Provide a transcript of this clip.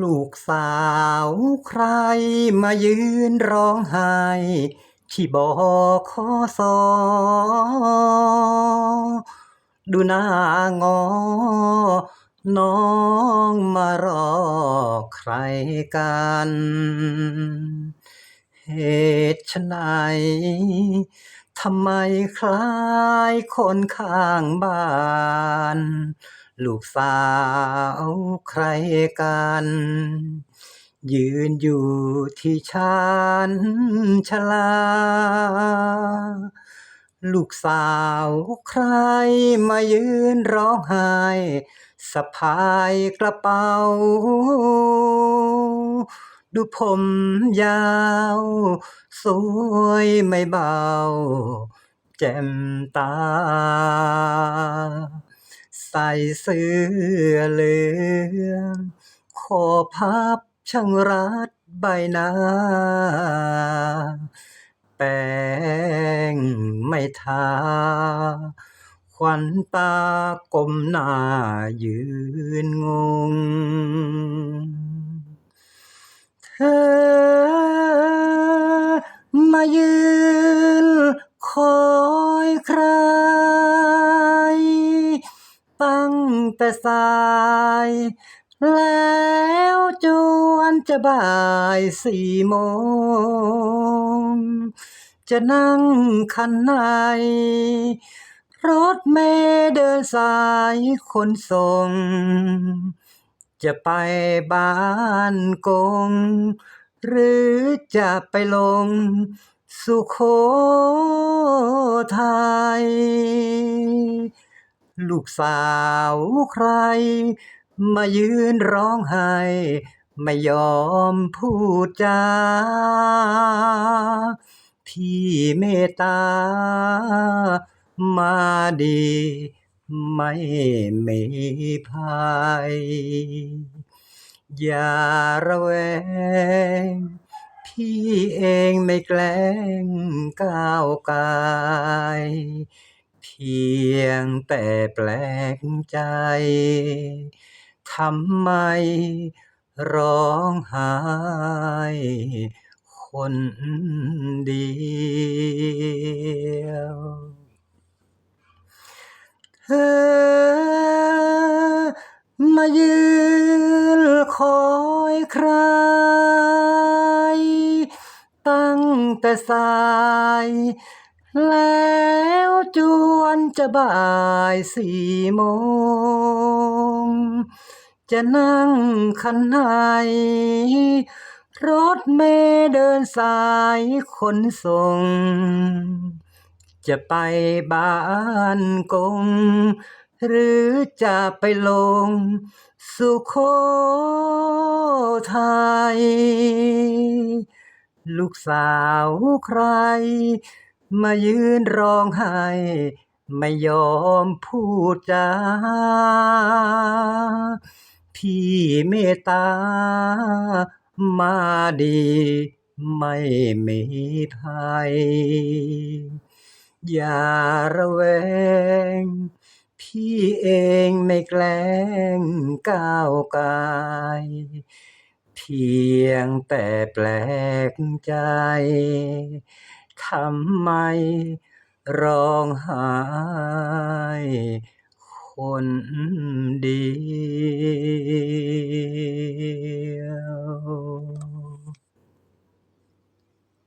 ลูกสาวใครมายืนร้องไห้ ที่บอคสอ ดูหน้างอ น้องมารอใครกัน เหตุไฉนทำไมคล้ายคนข้างบ้าน ลูกสาวใครกัน ยืนอยู่ที่ชานชลา ลูกสาวใครมายืนร้องไห้สะพายกระเป๋า ดูผมยาว สวยไม่เบา แจ่มตา ใส่เสื้อเหลืองคอพับช่างรัดใบหน้า แป้งไม่ทา ขวัญตาก้มหน้ายืนงง เธอมายืน แต่สาย แล้วจวนจะบ่ายสี่โมง จะนั่งคันไหนรถเมล์เดินสายขนส่ง จะไปบ้านกง หรือจะไปลงสุโขทัย ลูกสาวใคร มายืนร้องไห้ ไม่ยอมพูดจาพี่เมตตา มาดี ไม่ไมีภัยอย่าระแวง พี่เองไม่แกล้งก้าวกาย พียงแต่แปลกใจ ทำไมร้องไห้คนเดียว เธอมายืนคอยใคร ตั้งแต่สาย แล้วจวนจะบ่ายสี่โมง จะนั่งคันไหน รถเมล์เดินสายขนส่ง จะไปบ้านกง หรือจะไปลง สุโขทัยลูกสาวใคร มายืนร้องไห้ ไม่ยอมพูดจาพี่เมตตา มาดีไม่มีภัย อย่าระแวง พี่เองไม่แกล้งก้าวกาย เพียงแต่แปลกใจ ทำไมร้องไห้คนดี